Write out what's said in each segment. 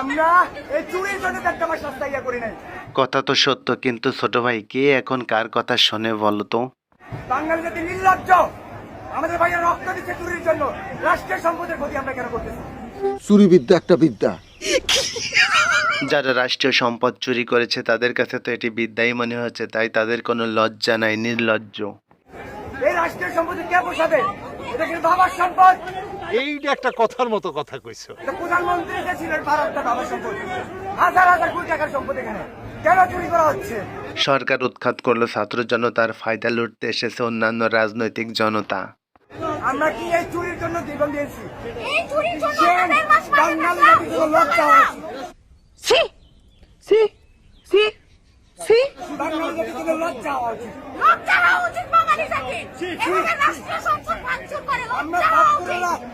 আমরা এই চুরির জন্য একটা আমার সস্তা ইয়া করি নাই। কথা তো সত্য কিন্তু ছোট ভাই কে এখন কার কথা শোনে বলো তো? বাঙালি জাতি নির্লজ্জ আমাদের ভাইয়ের রক্ত দিচ্ছে চুরির জন্য রাষ্ট্রের সম্পদের ক্ষতি আমরা কেন করতেছি? চুরি বিদ্যা একটা বিদ্যা। যারা রাষ্ট্রীয় সম্পদ চুরি করেছে তাদের কাছে তো এটি বিদ্যাই মনে হচ্ছে তাই তাদের কোনো লজ্জা নাই নির্লজ্জ। এই রাষ্ট্রের সম্পত্তি কে বসাবে এটা কিন্তু বাবার সম্পদ এইটা একটা কথার মতো কথা কইছো প্রধানমন্ত্রী যে ছিলেন ভারতটা বাবার সম্পদ হাজার হাজার কোটি টাকার সম্পদ এখানে কেন চুরি করা হচ্ছে সরকার উৎখাত করল ছাত্র জনতার ফায়দা লুটতে এসেছে অন্যান্য রাজনৈতিক জনতা আমরা কি এই চুরির জন্য জীবন দিয়েছি এই চুরির জন্য বাঙালি লজ্জা হয় সি সি সি সি বাঙালি জাতির লজ্জা হওয়া উচিত লজ্জা হওয়া উচিত বাঙালি জাতির রাষ্ট্রীয় সম্পদ ভাঙচুর করে আমরা লজ্জা হওয়া উচিত ছাত্ররা নৈতিক যে দাবি নিয়ে গেছে এখানে বিমর্ষিত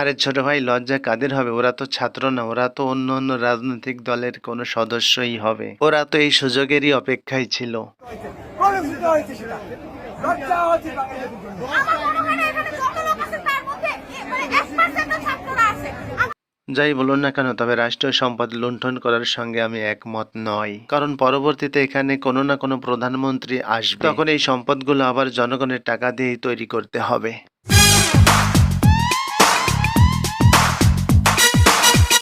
আরে ছোট ভাই লজ্জা কাদের হবে? ওরা তো ছাত্র না ওরা তো অন্য অন্য রাজনৈতিক দলের কোনো সদস্যই হবে। ওরা তো এই সুযোগেরই অপেক্ষায় ছিল। যাই বলুন না কেন তবে রাষ্ট্রীয় সম্পদ লুণ্ঠন করার সঙ্গে আমি একমত নই। কারণ পরবর্তীতে এখানে কোনো না কোনো প্রধানমন্ত্রী আসবে। তখন এই সম্পদগুলো আবার জনগণের টাকা দিয়েই তৈরি করতে হবে।